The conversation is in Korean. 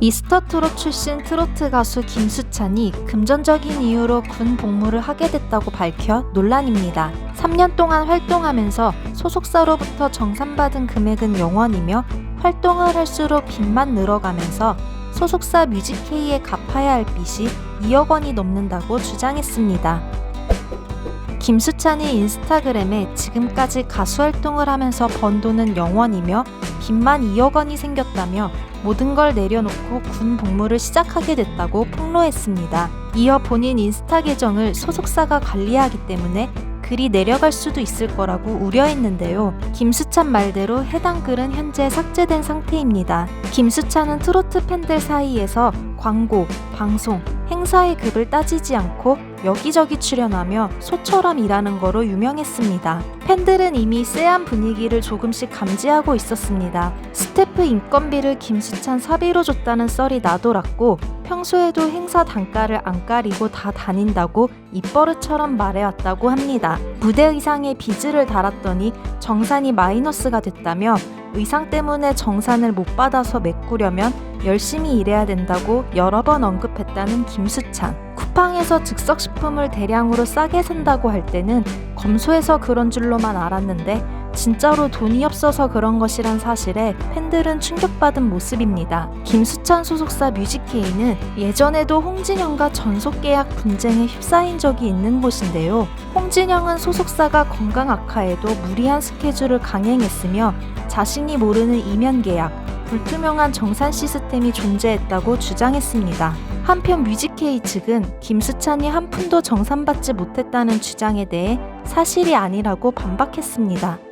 미스터 트롯 출신 트로트 가수 김수찬이 금전적인 이유로 군 복무를 하게 됐다고 밝혀 논란입니다. 3년 동안 활동하면서 소속사로부터 정산받은 금액은 0원이며 활동을 할수록 빚만 늘어가면서 소속사 뮤직K에 갚아야 할 빚이 2억 원이 넘는다고 주장했습니다. 김수찬이 인스타그램에 지금까지 가수 활동을 하면서 번 돈은 0원이며 빚만 2억 원이 생겼다며 모든 걸 내려놓고 군 복무를 시작하게 됐다고 폭로했습니다. 이어 본인 인스타 계정을 소속사가 관리하기 때문에 글이 내려갈 수도 있을 거라고 우려했는데요. 김수찬 말대로 해당 글은 현재 삭제된 상태입니다. 김수찬은 트로트 팬들 사이에서 광고, 방송, 행사의 급을 따지지 않고 여기저기 출연하며 소처럼 일하는 거로 유명했습니다. 팬들은 이미 쎄한 분위기를 조금씩 감지하고 있었습니다. 스태프 인건비를 김수찬 사비로 줬다는 썰이 나돌았고 평소에도 행사 단가를 안 가리고 다 다닌다고 입버릇처럼 말해왔다고 합니다. 무대 의상에 비즈를 달았더니 정산이 마이너스가 됐다며 의상 때문에 정산을 못 받아서 메꾸려면 열심히 일해야 된다고 여러 번 언급했다는 김수찬. 쿠팡에서 즉석식품을 대량으로 싸게 산다고 할 때는 검소해서 그런 줄로만 알았는데 진짜로 돈이 없어서 그런 것이란 사실에 팬들은 충격받은 모습입니다. 김수찬 소속사 뮤직케이는 예전에도 홍진영과 전속 계약 분쟁에 휩싸인 적이 있는 곳인데요. 홍진영은 소속사가 건강 악화에도 무리한 스케줄을 강행했으며 자신이 모르는 이면 계약, 불투명한 정산 시스템이 존재했다고 주장했습니다. 한편 뮤직케이 측은 김수찬이 한 푼도 정산받지 못했다는 주장에 대해 사실이 아니라고 반박했습니다.